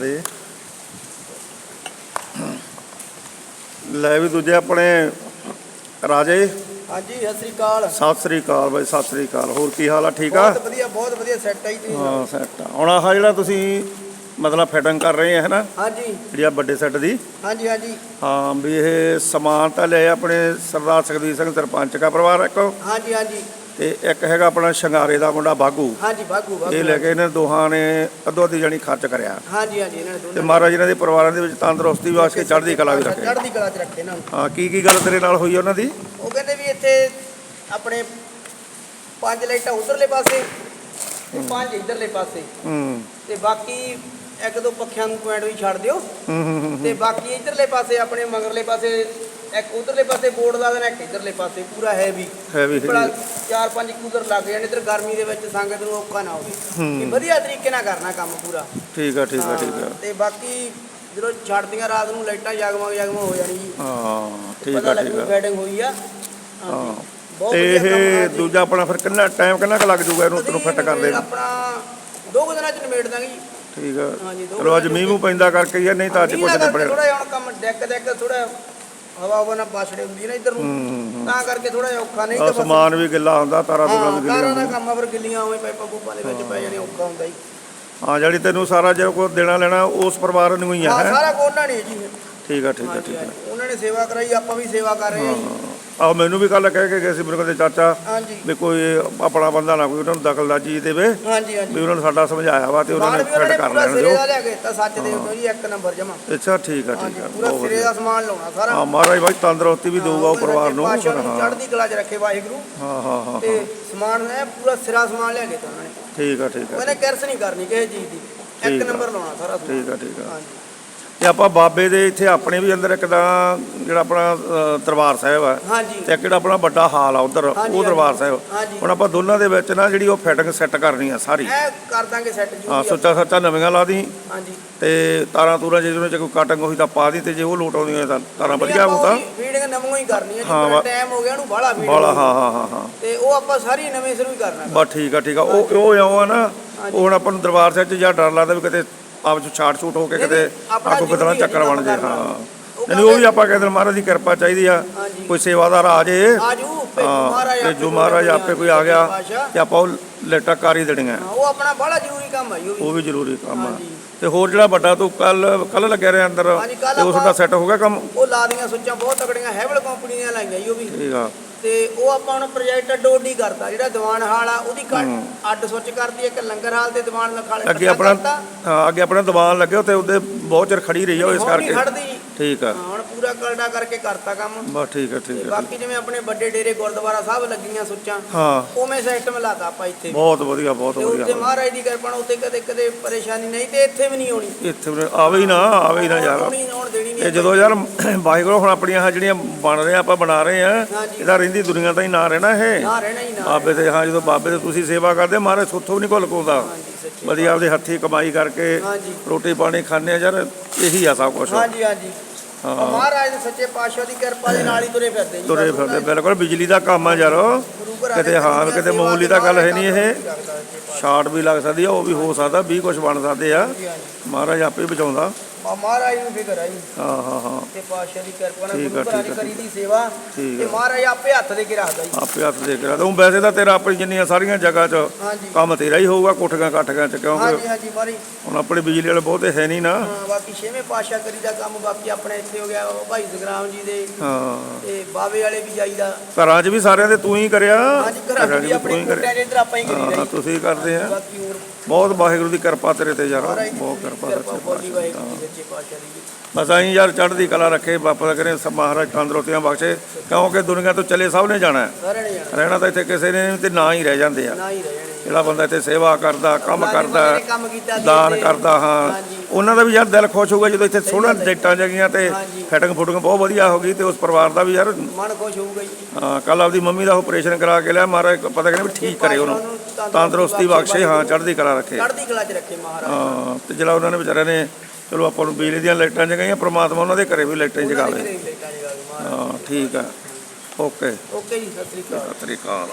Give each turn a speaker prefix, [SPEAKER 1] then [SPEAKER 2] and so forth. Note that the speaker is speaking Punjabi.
[SPEAKER 1] ਦੇ। ਲੈ ਵੀ ਦੂਜੇ ਆਪਣੇ ਰਾਜੇ।
[SPEAKER 2] ਹਾਂਜੀ ਸਤਿ ਸ੍ਰੀ ਅਕਾਲ।
[SPEAKER 1] ਸਤਿ ਸ੍ਰੀ ਅਕਾਲ ਬਾਈ ਸਤਿ ਸ੍ਰੀ ਅਕਾਲ। ਹੋਰ ਕੀ ਹਾਲ ਆ ਠੀਕ ਆ?
[SPEAKER 2] ਬਹੁਤ ਵਧੀਆ ਬਹੁਤ ਵਧੀਆ ਸੈੱਟ ਤੁਸੀਂ।
[SPEAKER 1] ਹਾਂ ਸੈੱਟ ਹੁਣ ਆਹ ਜਿਹੜਾ ਤੁਸੀਂ ਮਤਲਬ ਫਿਟਿੰਗ ਕਰ ਰਹੇ ਆ ਹੈ ਨਾ?
[SPEAKER 2] ਹਾਂਜੀ।
[SPEAKER 1] ਜਿਹੜੀ ਆ ਵੱਡੇ ਸੈੱਟ ਦੀ।
[SPEAKER 2] ਹਾਂਜੀ ਹਾਂਜੀ।
[SPEAKER 1] ਹਾਂ ਵੀ ਇਹ ਸਮਾਨ ਤਾਂ ਲਿਆ ਆਪਣੇ ਸਰਦਾਰ ਸੁਖਦੀਪ ਸਿੰਘ ਸਰਪੰਚ ਦਾ ਪਰਿਵਾਰ ਇੱਕ।
[SPEAKER 2] ਹਾਂਜੀ ਹਾਂਜੀ।
[SPEAKER 1] ਤੇ ਇੱਕ ਹੈਗਾ ਆਪਣਾ ਸ਼ਿੰਗਾਰੇ ਦਾ ਮੁੰਡਾ ਬਾਗੂ।
[SPEAKER 2] ਹਾਂਜੀ ਬਾਗੂ ਬਾਗੂ
[SPEAKER 1] ਇਹ ਲੈ ਕੇ ਇਹਨਾਂ ਦੋਹਾਂ ਨੇ ਅੱਧੋ ਅੱਧੀ ਜਾਣੀ ਖਰਚ ਕਰਿਆ।
[SPEAKER 2] ਹਾਂਜੀ ਹਾਂਜੀ ਇਹਨਾਂ ਨੇ
[SPEAKER 1] ਤੇ
[SPEAKER 2] ਦੋਨੇ
[SPEAKER 1] ਮਹਾਰਾਜ ਇਹਨਾਂ ਦੇ ਪਰਿਵਾਰਾਂ ਦੇ ਵਿੱਚ ਤੰਦਰੁਸਤੀ ਵਾਸਤੇ ਚੜ੍ਹਦੀ ਕਲਾ ਵੀ ਰੱਖੇ।
[SPEAKER 2] ਚੜ੍ਹਦੀ ਕਲਾ ਚ ਰੱਖੇ ਇਹਨਾਂ ਨੂੰ।
[SPEAKER 1] ਹਾਂ ਕੀ ਕੀ ਗੱਲ ਤੇਰੇ ਨਾਲ ਹੋਈ ਉਹਨਾਂ ਦੀ?
[SPEAKER 2] ਉਹ ਕਹਿੰਦੇ ਵੀ ਇੱਥੇ ਆਪਣੇ ਪੰਜ ਲਾਈਟਾਂ ਉਧਰਲੇ ਪਾਸੇ ਤੇ ਪੰਜ ਇਧਰਲੇ ਪਾਸੇ।
[SPEAKER 1] ਹੂੰ।
[SPEAKER 2] ਤੇ ਬਾਕੀ ਇੱਕ ਦੋ ਪੱਖਿਆਂ ਨੂੰ ਪੁਆਇੰਟ ਵੀ ਛੱਡ ਦਿਓ।
[SPEAKER 1] ਹੂੰ ਹੂੰ, ਹੂੰ।
[SPEAKER 2] ਤੇ ਬਾਕੀ ਇਧਰਲੇ ਪਾਸੇ ਆਪਣੇ ਮਗਰਲੇ ਪਾਸੇ ਇੱਕ ਉਧਰਲੇ ਪਾਸੇ ਬੋਰਡ ਲਾ ਦੇਣਾ ਇੱਕ ਇਧਰਲੇ ਪਾਸੇ ਪੂਰਾ ਹੈਵੀ
[SPEAKER 1] ਹੈਵੀ
[SPEAKER 2] ਬੜਾ ਚਾਰ ਪੰਜ ਕੂਲਰ ਲੱਗ ਜਾਣ ਇਧਰ ਗਰਮੀ ਦੇ ਵਿੱਚ ਸੰਗਤ ਨੂੰ ਔਖਾ ਨਾ ਹੋਵੇ। ਵੀ ਵਧੀਆ ਤਰੀਕੇ ਨਾਲ ਕਰਨਾ ਕੰਮ ਪੂਰਾ।
[SPEAKER 1] ਠੀਕ ਆ ਠੀਕ ਆ ਠੀਕ ਆ।
[SPEAKER 2] ਤੇ ਬਾਕੀ ਜਦੋਂ ਛੱਡਦੀਆਂ ਰਾਤ ਨੂੰ ਲਾਈਟਾਂ ਜਗਮਗ ਜਗਮਗ ਹੋ ਜਾਣੀ ਜੀ।
[SPEAKER 1] ਹਾਂ ਠੀਕ ਆ ਠੀਕ ਆ।
[SPEAKER 2] ਫੈਡਿੰਗ ਹੋਈ ਆ।
[SPEAKER 1] ਹਾਂ ਤੇ ਇਹ। ਦੂਜਾ ਆਪਣਾ ਫਿਰ ਕਿੰਨਾ ਟਾਈਮ ਕਿੰਨਾ ਕੁ ਲੱਗ ਜਾਊਗਾ ਇਹਨੂੰ ਤੈਨੂੰ ਫਿੱਟ
[SPEAKER 2] ਅਸੀਂ
[SPEAKER 1] ਕਰਦੇ ਨੂੰ?
[SPEAKER 2] ਆਪਣਾ ਦੋ ਕੁ ਦਿਨਾਂ ਚ ਨਿਬੇੜ ਦਾਂਗੇ ਜੀ।
[SPEAKER 1] ਠੀਕ ਆ। ਚਲੋ ਅੱਜ ਮੀਂਹ ਮੂੰਹ ਪੈਂਦਾ ਕਰਕੇ ਹੀ ਆ, ਨਹੀਂ ਤਾਂ ਅੱਜ ਕੁਝ ਨਹੀਂ ਪੜਿਆ
[SPEAKER 2] ਥੋੜਾ ਜਿਹਾ ਹੁਣ ਕੰਮ ਡੈਕ ਡੈਕ ਥੋੜਾ ਹਵਾ ਹਵਾ ਨਾਲ ਬਾਛੜੇ ਹੁੰਦੀ ਨਾ ਇਧਰ ਨੂੰ। ਤਾਂ ਕਰਕੇ ਥੋੜਾ ਜਿਹਾ ਔਖਾ ਨਹੀਂ ਤਾਂ ਬਸ
[SPEAKER 1] ਸਮਾਨ ਵੀ ਗਿੱਲਾ ਹੁੰਦਾ ਤਾਰਾ ਤੁਰਾ ਵੀ
[SPEAKER 2] ਹਾਂ
[SPEAKER 1] ਗਿੱਲਾ
[SPEAKER 2] ਕਾਰਾਂ ਦਾ ਕੰਮ ਆ ਫਿਰ ਗਿੱਲੀਆਂ ਹੋਵੇਂ ਪਾਈਪਾਂ ਪੂਪਾਂ ਦੇ ਵਿੱਚ ਪੈ ਜਾਣੇ ਔਖਾ ਹੁੰਦਾ ਜੀ।
[SPEAKER 1] ਹਾਂ ਜਿਹੜੀ ਤੈਨੂੰ ਸਾਰਾ ਜੇ ਕੋਈ ਦੇਣਾ ਲੈਣਾ ਉਸ ਪਰਿਵਾਰ ਨੂੰ ਹੀ ਆ
[SPEAKER 2] ਹਾਂ
[SPEAKER 1] ਹੈ?
[SPEAKER 2] ਸਾਰਾ ਕੋ ਉਹਨਾਂ ਨੇ ਜੀ।
[SPEAKER 1] ਠੀਕ ਆ ਠੀਕ ਆ
[SPEAKER 2] ਹਾਂਜੀ
[SPEAKER 1] ਠੀਕ ਆ।
[SPEAKER 2] ਹਾਂਜੀ। ਉਹਨਾਂ ਨੇ ਸੇਵਾ ਕਰਾਈ ਆਪਾਂ ਵੀ ਸੇਵਾ ਕਰ ਰਹੇ ਹਾਂ ਜੀ
[SPEAKER 1] ਆਹ ਮੈਨੂੰ ਵੀ ਕੱਲ ਕਹਿ ਕੇ ਗਏ ਸੀ ਮੇਰੇ ਕੋਲ ਚਾਚਾ
[SPEAKER 2] ਹਾਂਜੀ।
[SPEAKER 1] ਵੀ ਕੋਈ ਆਪਣਾ ਬੰਦਾ ਨਾ ਕੋਈ ਉਹਨਾਂ ਨੂੰ ਦਖਲਅੰਦਾਜ਼ੀ ਦੇਵੇ
[SPEAKER 2] ਹਾਂਜੀ ਹਾਂਜੀ।
[SPEAKER 1] ਵੀ ਉਹਨਾਂ ਨੂੰ ਸਾਡਾ ਸਮਝਾਇਆ ਵਾ ਤੇ ਉਹਨਾਂ ਨੇ
[SPEAKER 2] ਵੀ ਉਹਨਾਂ
[SPEAKER 1] ਫਿੱਟ
[SPEAKER 2] ਨੇ
[SPEAKER 1] ਕਰ
[SPEAKER 2] ਪੂਰਾ
[SPEAKER 1] ਲੈਣ
[SPEAKER 2] ਸਿਰੇ
[SPEAKER 1] ਦਿਓ।
[SPEAKER 2] ਦਾ ਲਿਆ ਕੇ ਤਾਂ ਸੱਚ ਦੇ ਦਿਓ ਜੀ ਇੱਕ ਨੰਬਰ ਜਮਾ।
[SPEAKER 1] ਅੱਛਾ ਠੀਕ ਆ ਠੀਕ
[SPEAKER 2] ਹਾਂਜੀ
[SPEAKER 1] ਆ
[SPEAKER 2] ਪੂਰਾ
[SPEAKER 1] ਬਹੁਤ
[SPEAKER 2] ਸਿਰੇ
[SPEAKER 1] ਵਧੀਆ।
[SPEAKER 2] ਦਾ ਸਮਾਨ ਲਾਉਣਾ ਸਾਰਾ।
[SPEAKER 1] ਹਾਂ ਮਹਾਰਾਜ ਭਾਈ ਤੰਦਰੁਸਤੀ ਵੀ ਦੇਊਗਾ ਉਹ ਪਰਿਵਾਰ ਨੂੰ। ਹਾਂ।
[SPEAKER 2] ਚੜ੍ਹਦੀ ਕਲਾ ਚ ਰੱਖੇ ਵਾਹਿਗੁਰੂ।
[SPEAKER 1] ਹਾਂ ਹਾਂ ਹਾਂ
[SPEAKER 2] ਤੇ ਸਮਾਨ ਹੈ ਪੂਰਾ ਸਿਰਾ ਸਮਾਨ ਲਿਆ ਕੇ ਤਾਂ ਉਹਨਾਂ ਨੇ।
[SPEAKER 1] ਠੀਕ ਆ ਠੀਕ ਆ।
[SPEAKER 2] ਉਹਨੇ ਕਿਰਸ ਨਹੀਂ ਕਰਨੀ ਕਿਸੇ ਚੀਜ਼ ਦੀ।
[SPEAKER 1] ਠੀਕ
[SPEAKER 2] ਇੱਕ
[SPEAKER 1] ਆ।
[SPEAKER 2] ਨੰਬਰ ਲਾਉਣਾ ਸਾਰਾ ਸਮਾਨ।
[SPEAKER 1] ਠੀਕ ਆ ਠੀਕ ਆ।
[SPEAKER 2] ਹਾਂਜੀ।
[SPEAKER 1] ਤੇ ਆਪਾਂ ਬਾਬੇ ਦੇ ਇੱਥੇ ਆਪਣੇ ਵੀ ਅੰਦਰ ਇੱਕ ਤਾਂ ਜਿਹੜਾ ਆਪਣਾ ਅ, ਦਰਬਾਰ ਸਾਹਿਬ ਆ।
[SPEAKER 2] ਹਾਂਜੀ।
[SPEAKER 1] ਤੇ ਇੱਕ ਜਿਹੜਾ ਆਪਣਾ ਵੱਡਾ ਹਾਲ ਆ ਉਧਰ
[SPEAKER 2] ਹਾਂਜੀ,
[SPEAKER 1] ਉਹ ਦਰਬਾਰ। ਸਾਹਿਬ।
[SPEAKER 2] ਹਾਂਜੀ।
[SPEAKER 1] ਹੁਣ ਆਪਾਂ ਦੋਨਾਂ ਦੇ ਵਿੱਚ ਨਾ ਜਿਹੜੀ ਉਹ ਫਿਟਿੰਗ ਸੈੱਟ ਕਰਨੀ ਆ ਸਾਰੀ।
[SPEAKER 2] ਇਹ ਕਰ ਦਾਂਗੇ ਸੈੱਟ ਜੀ
[SPEAKER 1] ਹਾਂ ਸੁੱਚਾ ਸੱਚਾ ਨਵੀਆਂ ਲਾ ਦੀ।
[SPEAKER 2] ਹਾਂਜੀ।
[SPEAKER 1] ਤੇ ਤਾਰਾਂ ਤੂਰਾਂ ਜੇ ਉਹਨੇ ਚ ਕੋਈ ਕਟਿੰਗ ਹੋਈ ਤਾਂ ਪਾ ਦੀ ਤੇ ਜੇ ਉਹ ਲੋਟ ਆਉਂਦੀਆਂ ਤਾਂ ਤਾਰਾਂ ਵਧੀਆ ਹੋ ਤਾਂ।
[SPEAKER 2] ਫੀਡਿੰਗ ਨਵੀਂ ਹੀ ਕਰਨੀ ਹੈ
[SPEAKER 1] ਹਾਂ,
[SPEAKER 2] ਟਾਈਮ ਹੋ ਗਿਆ ਉਹਨੂੰ ਬਾਹਲਾ ਫੀਡਿੰਗ
[SPEAKER 1] ਬਾਲਾ ਹਾਂ ਹਾਂ ਹਾਂ ਹਾਂ।
[SPEAKER 2] ਤੇ ਉਹ ਆਪਾਂ ਸਾਰੀ ਨਵੇਂ ਸਿਰੋਂ ਹੀ ਕਰਨਾ।
[SPEAKER 1] ਬਸ ਠੀਕ ਆ ਠੀਕ ਆ। ਉਹ ਉਹ ਇਉਂ ਆ ਨਾ ਉਹ ਹੁਣ ਆਪਾਂ ਨੂੰ ਦਰਬਾਰ ਸਾਹਿਬ 'ਚ ਜਾਂ ਡਰ ਲੱਗਦਾ ਵੀ ਕਿਤੇ ਆਪ ਚ ਛਾਟ ਛੂਟ ਹੋ ਕੇ ਕਿਤੇ
[SPEAKER 2] ਜ਼ਰੂਰੀ ਹੈ
[SPEAKER 1] ਚੱਕਰ ਬਣ ਜੇ ਹਾਂ। ਨਹੀਂ ਉਹ ਵੀ ਆਪਾਂ ਕਹਿੰਦੇ ਮਹਾਰਾਜ ਦੀ ਕਿਰਪਾ ਚਾਹੀਦੀ ਆ। ਕੋਈ ਸੇਵਾਦਾਰ ਆ ਜੇ। ਤੇ
[SPEAKER 2] ਆਪੇ
[SPEAKER 1] ਜੋ ਮਹਾਰਾਜ ਆਪੇ ਕੋਈ ਆ ਗਿਆ। ਤੇ ਆਪਾਂ ਉਹ ਲੈਟਾ ਕਰ ਹੀ ਦੇਣੀਆਂ।
[SPEAKER 2] ਉਹ ਆਪਣਾ ਬੜਾ ਜ਼ਰੂਰੀ ਕੰਮ ਹੈ ਉਹ ਵੀ
[SPEAKER 1] ਜ਼ਰੂਰੀ ਕੰਮ ਆ। ਤੇ ਹੋਰ ਜਿਹੜਾ ਵੱਡਾ ਤੂੰ ਕੱਲ ਕੱਲ ਲੱਗਿਆ ਰਿਹਾ ਅੰਦਰ ਤੇ ਉਹ ਤੁਹਾਡਾ
[SPEAKER 2] ਆਪਾਂ-
[SPEAKER 1] ਸੈੱਟ ਹੋ ਗਿਆ ਕੰਮ?
[SPEAKER 2] ਉਹ ਲਾ ਦੀਆਂ ਸੁੱਚਾਂ ਬਹੁਤ ਤਕੜੀਆਂ ਹੈਵਲ ਕੰਪਨੀ ਦੀਆਂ ਲਾਈਆਂ ਜੀ ਉਹ ਵੀ।
[SPEAKER 1] ਠੀਕ ਆ।
[SPEAKER 2] ਤੇ ਉਹ ਆਪਾਂ ਹੁਣ ਪ੍ਰੋਜੈਕਟ ਡੋਡੀ ਕਰਦਾ ਜਿਹੜਾ ਦੀਵਾਨ ਹਾਲ ਆ ਉਹਦੀ ਕੱਟ ਅੱਡ ਸੁੱਚ ਕਰਦੀ ਇੱਕ ਲੰਗਰ ਹਾਲ ਤੇ ਦੀਵਾਨ ਲਖਾਲ
[SPEAKER 1] ਅੱਗੇ ਆਪਣਾ ਹਾਂ ਅੱਗੇ ਆਪਣਾ ਦੀਵਾਨ ਲੱਗੇ ਉੱਤੇ ਉਹਦੇ ਬਹੁਤ ਚਿਰ ਖੜੀ ਰਹੀ ਆ ਉਹ ਇਸ ਕਰਕੇ।
[SPEAKER 2] ਖੜਦੀ।
[SPEAKER 1] ਠੀਕ ਆ।
[SPEAKER 2] ਹਾਂ, ਹੁਣ ਪੂਰਾ ਕਲਡਾ ਕਰਕੇ ਕਰਤਾ ਕੰਮ।
[SPEAKER 1] ਬਸ ਠੀਕ ਆ ਠੀਕ ਆ
[SPEAKER 2] ਬਾਕੀ ਜਿਵੇਂ ਆਪਣੇ ਵੱਡੇ ਡੇਰੇ ਗੁਰਦੁਆਰਾ ਸਾਹਿਬ ਲੱਗੀਆਂ ਸੁੱਚਾਂ
[SPEAKER 1] ਹਾਂ।
[SPEAKER 2] ਉਵੇਂ ਸਿਸਟਮ ਲਾਤਾ ਆਪਾਂ ਇੱਥੇ।
[SPEAKER 1] ਬਹੁਤ ਵਧੀਆ ਬਹੁਤ
[SPEAKER 2] ਤੇ
[SPEAKER 1] ਵਧੀਆ।
[SPEAKER 2] ਮਹਾਰਾਜ ਦੀ ਕਿਰਪਾ ਨਾਲ ਉੱਤੇ ਕਦੇ ਕਦੇ ਪਰੇਸ਼ਾਨੀ ਨਹੀਂ ਤੇ ਇੱਥੇ ਵੀ ਨਹੀਂ ਆਉਣੀ।
[SPEAKER 1] ਇੱਥੇ ਵੀ ਆਵੇ ਹੀ ਨਾ ਆਵੇ ਹੀ ਨਾ ਯਾਰ।
[SPEAKER 2] ਆਉਣੀ ਆਉਣ ਦੇਣੀ
[SPEAKER 1] ਇਹ
[SPEAKER 2] ਨਹੀਂ
[SPEAKER 1] ਜਦੋਂ ਯਾਰ ਵਾਹਿਗੁਰੂ ਹੁਣ ਆਪਣੀਆਂ ਆਹ ਜਿਹੜੀਆਂ ਬਣ ਰਹੇ ਆ, ਆਪਾਂ ਬਣਾ ਰਹੇ ਆ
[SPEAKER 2] ਹਾਂਜੀ।
[SPEAKER 1] ਇਹਦਾ ਰਹਿੰਦੀ ਦੁਨੀਆ ਤਾਂ ਹੀ ਨਾ ਰਹਿਣਾ ਇਹ।
[SPEAKER 2] ਨਾ ਰਹਿਣਾ ਹੀ ਨਾ
[SPEAKER 1] ਬਾਬੇ ਤੇ ਹਾਂ ਜਦੋਂ ਬਾਬੇ ਤੇ ਤੁਸੀਂ ਸੇਵਾ ਕਰਦੇ ਮਹਾਰਾਜ ਸੁੱਥੋਂ ਵੀ ਨਹੀਂ ਘੁਲ ਕੋਦਾ
[SPEAKER 2] ਹਾਂਜੀ ਸੱਚੀ
[SPEAKER 1] ਵਧੀਆ ਆਪਦੇ ਹੱਥੀਂ ਕਮਾਈ ਕਰਕੇ
[SPEAKER 2] ਹਾਂਜੀ।
[SPEAKER 1] ਰੋਟੀ ਪਾਣੀ ਖਾਂਦੇ ਆ ਯਾਰ ਇਹੀ ਆ ਸਭ ਕੁਝ
[SPEAKER 2] ਹਾਂਜੀ ਹਾਂਜੀ। ਮਹਾਰਾਜ ਦੇ ਸੱਚੇ ਪਾਤਸ਼ਾਹ ਦੀ ਕਿਰਪਾ ਦੇ ਨਾਲ ਹੀ ਤੁਰੇ ਫਿਰਦੇ ਜੀ।
[SPEAKER 1] ਤੁਰੇ ਫਿਰਦੇ ਬਿਲਕੁਲ ਬਿਜਲੀ ਦਾ ਕੰਮ ਆ ਯਾਰ।
[SPEAKER 2] ਦੇ
[SPEAKER 1] ਕਿਤੇ ਹਾਂ ਕਿਤੇ ਮਾਮੂਲੀ ਤਾਂ ਗੱਲ ਹੈ ਨਹੀਂ ਇਹ। ਸ਼ਾਰਟ ਵੀ ਲੱਗ ਸਕਦੀ ਆ ਉਹ ਵੀ ਹੋ ਸਕਦਾ 20 ਕੁਝ ਬਣ ਸਕਦੇ ਆ। ਮਹਾਰਾਜ ਆਪੇ ਬਚਾਉਂਦਾ।
[SPEAKER 2] ਆ ਮਹਾਰਾਜ ਨੂੰ ਫਿਕਰ ਆ ਜੀ।
[SPEAKER 1] ਹਾਂ ਹਾਂ ਹਾਂ।
[SPEAKER 2] ਤੇ ਪਾਤਸ਼ਾਹ ਦੀ ਕਿਰਪਾ ਨਾਲ
[SPEAKER 1] ਠੀਕ ਆ,
[SPEAKER 2] ਗੁਰੂ ਘਰਾਂ
[SPEAKER 1] ਠੀਕ
[SPEAKER 2] ਦੀ
[SPEAKER 1] ਆ,
[SPEAKER 2] ਕਰੀ ਦੀ ਸੇਵਾ
[SPEAKER 1] ਠੀਕ
[SPEAKER 2] ਤੇ ਮਹਾਰਾਜ ਆਪੇ ਹੱਥ ਦੇ ਕੇ ਰੱਖਦਾ ਜੀ।
[SPEAKER 1] ਆਪੇ ਹੱਥ ਦੇ ਕੇ ਰੱਖਦਾ। ਉਹ ਵੈਸੇ ਤਾਂ ਤੇਰਾ ਆਪਣੀ ਜਿੰਨੀਆਂ ਸਾਰੀਆਂ ਜਗ੍ਹਾ 'ਚ
[SPEAKER 2] ਹਾਂਜੀ।
[SPEAKER 1] ਕੰਮ ਤੇਰਾ ਹੀ ਹੋਊਗਾ ਕੋਠੀਆਂ ਕਾਠੀਆਂ 'ਚ ਕਿਉਂਕਿ
[SPEAKER 2] ਹਾਂਜੀ ਹਾਂਜੀ ਮਾਰੀ।
[SPEAKER 1] ਹੁਣ ਆਪਣੇ ਬਿਜਲੀ ਵਾਲੇ ਬਹੁਤੇ ਹੈ ਨਹੀਂ ਨਾ।
[SPEAKER 2] ਹਾਂ, ਬਾਕੀ ਛੇਵੇਂ ਪਾਤਸ਼ਾਹ ਕਰੀ ਦਾ ਕੰਮ ਬਾਕੀ ਆਪਣੇ ਇੱਥੇ ਹੋ ਗਿਆ ਭਾਈ ਜਗਰਾਮ ਜੀ ਦੇ।
[SPEAKER 1] ਹਾਂ।
[SPEAKER 2] ਤੇ ਬਾਵੇ ਵਾਲੇ ਵੀ ਜਾਈਦਾ।
[SPEAKER 1] ਘਰਾਂ 'ਚ ਵੀ ਸਾਰਿਆਂ ਦੇ ਤੂੰ ਹੀ ਕਰਿਆ।
[SPEAKER 2] ਹਾਂਜੀ ਘਰਾਂ 'ਚ ਵੀ ਆਪਣੇ ਕੁੱਟਿਆਂ ਦੇ ਆਪਾਂ ਹੀ ਕਰੀ
[SPEAKER 1] ਹਾਂ ਤੁਸੀਂ ਕਰਦੇ ਆ।
[SPEAKER 2] ਬਾਕੀ ਹੋਰ।
[SPEAKER 1] ਬਹੁਤ ਵਾਹਿਗੁਰੂ ਦੀ ਕਿਰਪਾ ਤੇਰੇ ਤੇ ਯਾਰ।
[SPEAKER 2] ਮਹਾਰਾਜ ਦੀ
[SPEAKER 1] ਬਹੁਤ ਕਿਰਪਾ ਸੱਚੇ ਪਾਤਸ਼ਾਹ
[SPEAKER 2] ਜੀ ਸੱਚੇ ਪਾਤਸ਼ਾਹ ਦੀ ਜੀ।
[SPEAKER 1] ਬਸ ਆਈ ਯਾਰ ਚੜ੍ਹਦੀ ਕਲਾ ਰੱਖੇ ਦਾ ਕਰੇ ਸਭ ਮਹਾਰਾਜ ਤੰਦਰੁਸਤੀਆਂ ਬਖਸ਼ੇ ਕਿਉਂਕਿ ਦੁਨੀਆ ਤੋਂ ਚਲੇ ਸਭ ਨੇ ਜਾਣਾ ਹੈ। ਰਹਿਣਾ ਤਾਂ ਇੱਥੇ ਕਿਸੇ ਨੇ ਤੇ ਨਾ ਹੀ ਰਹਿ ਜਾਂਦੇ ਆ।
[SPEAKER 2] ਹੀ
[SPEAKER 1] ਜਿਹੜਾ ਬੰਦਾ ਇੱਥੇ ਸੇਵਾ ਕਰਦਾ ਕੰਮ ਕਰਦਾ ਦਾਨ। ਕਰਦਾ ਹਾਂ। ਉਹਨਾਂ ਦਾ ਵੀ ਯਾਰ ਦਿਲ ਖੁਸ਼ ਹੋਊਗਾ ਜਦੋਂ ਇੱਥੇ ਸੋਹਣਾ ਡੇਟਾਂ ਜਗੀਆਂ ਤੇ। ਫਿਟਿੰਗ ਫੁਟਿੰਗ ਬਹੁਤ ਵਧੀਆ ਹੋ ਗਈ ਤੇ ਉਸ ਪਰਿਵਾਰ ਦਾ ਵੀ ਯਾਰ
[SPEAKER 2] ਮਨ ਖੁਸ਼ ਹੋਊਗਾ ਜੀ।
[SPEAKER 1] ਕੱਲ ਆਪਦੀ ਮੰਮੀ ਦਾ ਆਪਰੇਸ਼ਨ ਕਰਾ ਕੇ ਲਿਆ ਮਹਾਰਾਜ ਪਤਾ ਕਹਿੰਦੇ ਵੀ ਠੀਕ ਕਰੇ ਉਹਨੂੰ। ਤੰਦਰੁਸਤੀ ਬਖਸ਼ੇ ਹਾਂ ਚੜ੍ਹਦੀ ਕਲਾ ਰੱਖੇ।
[SPEAKER 2] ਚੜ੍ਹਦੀ ਕਲਾ 'ਚ ਰੱਖੇ ਮਹਾਰਾਜ।
[SPEAKER 1] ਹਾਂ ਤੇ ਜਿਹੜਾ ਉਹਨਾਂ ਨੇ ਵਿਚਾਰਿਆਂ ਨੇ ਚਲੋ ਆਪਾਂ ਨੂੰ ਬਿਜਲੀ ਦੀਆਂ ਲਾਈਟਾਂ ਜਗਾਈਆਂ ਪ੍ਰਮਾਤਮਾ ਉਹਨਾਂ ਦੇ ਘਰੇ ਵੀ ਲਾਈਟਾਂ ਜਗਾਵੇ ਹਾਂ ਠੀਕ ਆ। ਓਕੇ।
[SPEAKER 2] ਓਕੇ ਜੀ ਸਤਿ ਸ੍ਰੀ ਅਕਾਲ।
[SPEAKER 1] ਸਤਿ ਸ੍ਰੀ ਅਕਾਲ।